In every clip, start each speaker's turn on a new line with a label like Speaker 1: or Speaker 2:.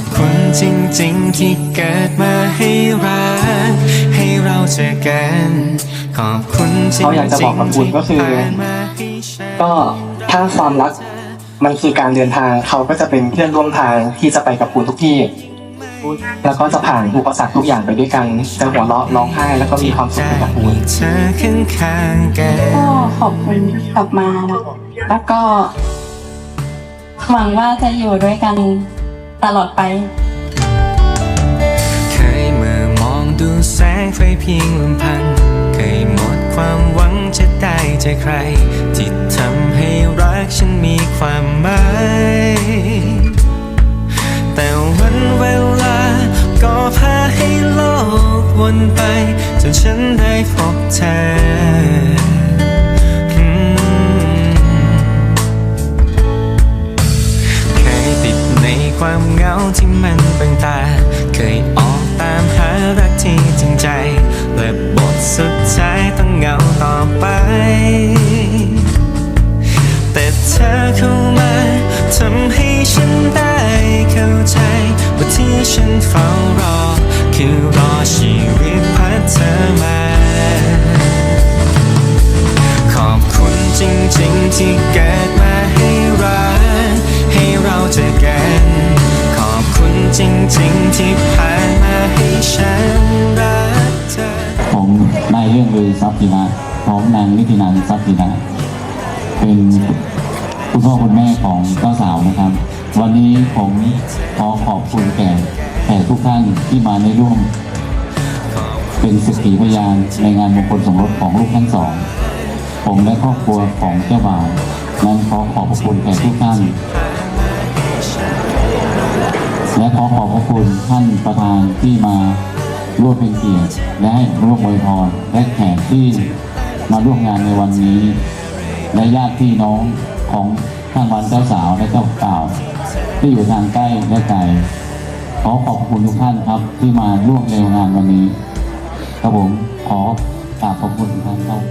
Speaker 1: ริงๆ ที่เกิดมาให้รัก ให้เราเจอกัน ขอบคุณจริงๆ
Speaker 2: เขาอยากจะบอกกับคุณก็คือ
Speaker 1: ที่ผ่านมาให้ฉัน
Speaker 2: ก็ถ้าความรักมันคือการเดินทางเขาก็จะเป็นเพื่อนร่วมทางที่จะไปกับคุณทุกที่ แล้วก็จะผ่านอุปสรรคทุกอย่างไปด้วยกัน จะหัวเราะร้องไห้แล้วก็มีความสุขไปกับคุณ
Speaker 1: เธอข้างๆกัน
Speaker 3: ก็ขอบคุณที่กลับมานะแล้วก็หวังว่าจะอยู่ด้วยกัน ตลอดไป
Speaker 1: เคยเมื่อมองดูแสงไฟเพียงลำพัง เคยหมดความหวังจะได้เจอใคร ที่ทำให้รักฉันมีความหมาย แต่วันเวลาก็พาให้โลกวนไป จนฉันได้พบเธอ ฉันได้เข้าใจว่าที่ฉันเฝ้ารอ คือรอชีวิตพัดเธอมา ขอบคุณจริงๆที่เกิดมาให้รักให้เราเจอกัน ขอบคุณจริงๆที่ผ่านมาให้ฉันรักเธอ
Speaker 4: ผมนายเรื่องเลือทรัพย์พินาพร้อมนางนิตินันทรัพย์พินาเป็นคุณพ่อคุณแม่ของเจ้าสาวนะครับ วันนี้ผมขอขอบคุณแก่แขกทุกท่านที่มาในร่วม เป็นสกขีพยานในงานมงคลสมรสของลูกทั้งสอง ผมและครอบครัวของเจ้าบ่าวนั้นขอขอบพระคุณแก่ทุกท่านและขอขอบพระคุณท่านประธานที่มาร่วมเป็นเกียรติและให้ร่วมอวยพรและแขกที่มาร่วมงานในวันนี้และญาติพี่น้องของทางวันเจ้าสาวและเจ้า ที่อยู่ทางใกล้และไกลขอขอบคุณทุกท่านครับ ที่มาร่วมในงานวันนี้ ครับผมขอกราบขอบคุณทุกท่านครับ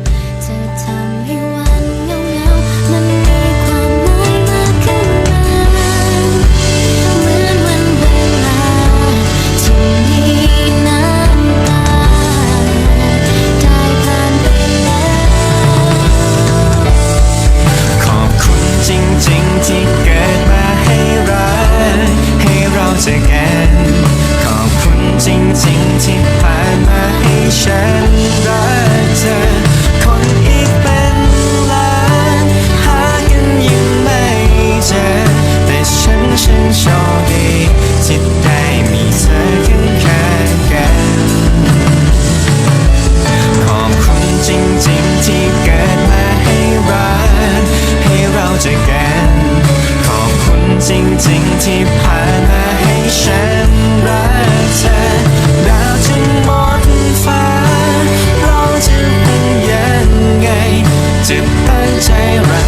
Speaker 5: ที่ผ่าน
Speaker 1: มาให้ฉันรักเธอดาวจะหมดฟ้า เราจะเป็นยังไงจะตั้งใจรัก